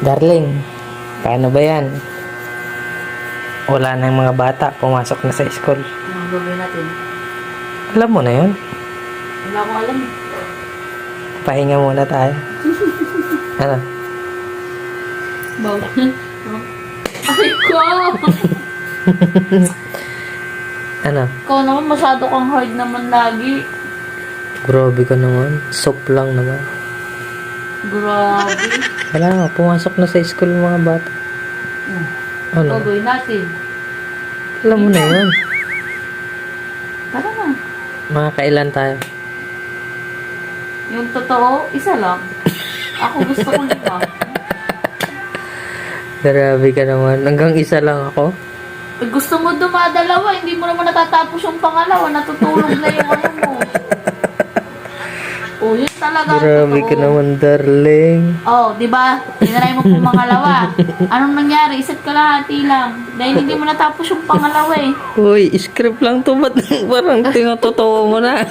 Darling, paano ba yan? Wala na yung mga bata, pumasok na sa school. Anong gagawin natin? Alam mo na yun. Wala akong alam. Pahinga muna tayo. ano? Bawal. Ay ko! Ano? Ikaw naman masyado kang hard naman lagi. Grabe ka naman. Soap lang naman. Grabe. Wala nga, pumasok na sa school mga bata. Hmm. Ano? Gagawin natin. Alam mo na yun. Tara na. Mga kailan tayo? Yung totoo, isa lang. Ako gusto ko lima. Grabe ka naman. Hanggang isa lang ako. Eh, gusto mo dumadalawa, hindi mo naman natatapos yung pangalawa, natutulog na yung ano talaga Grabe ka naman, darling. Oh, di ba? Tinry mo pong pangalawa. Anong nangyari? Isa't kalahati lang. Dahil hindi mo natapos yung pangalawa eh. Uy, script lang to. Ba't parang tinatotoo mo na?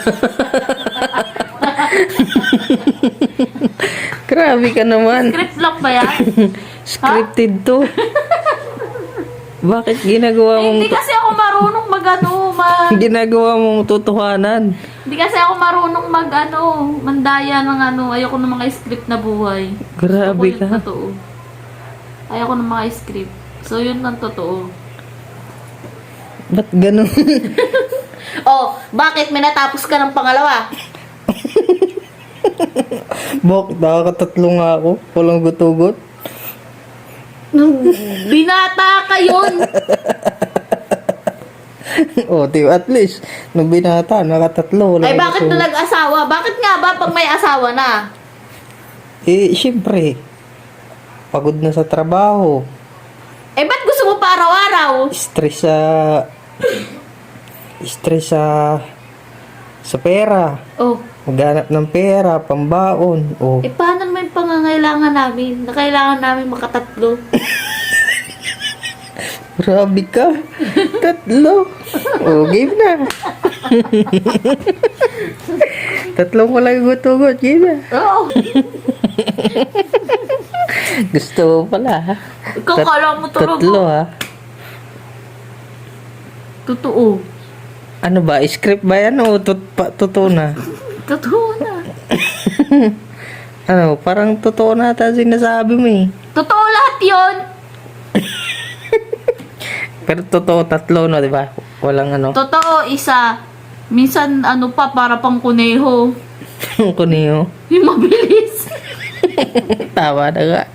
Grabe ka naman. Script lang ba yan? Scripted to. Bakit ginagawa mong hindi kasi ako marunong mag ano, mag... ginagawa mong totohanan? Hindi kasi ako marunong mag ano, mandaya ng ano. Ayoko ng mga script na buhay. Grabe yung ka. totoo. Ayoko ng mga script. So, yun ang totoo. Ba't ganun? Oh, bakit may natapos ka ng pangalawa? Bok, nakakatatlo nga ako. Walang gutugot. Binata ka yun! oh, di at least, nung binata, nakatatlo. Ay, bakit na nag-asawa? Bakit nga ba pag may asawa na? Eh, syempre. Pagod na sa trabaho. Eh, ba't gusto mo pa araw-araw? Stress sa... stress sa... sa pera. Oh, Maghanap ng pera, pambaon. Oh, eh paano naman yung pangangailangan namin? Na kailangan namin makatatlo. grabe ka. Tatlo. Oh, game na. Tatlong ko lang gutugot. Game na. Oo. Gusto mo pala, ha? Ikaw Tat- kala mo talaga. Tatlo, ha? Totoo. Ano ba? Script ba yan o tut- pa- totoo na? Totoo na. Ano, parang totoo na ata sinasabi mo eh. Totoo lahat yon. Pero totoo tatlo, no, di ba? Walang ano. Totoo, isa. Minsan, ano pa, para pang kuneho. Kuniyo. Yung mabilis. Tama na nga.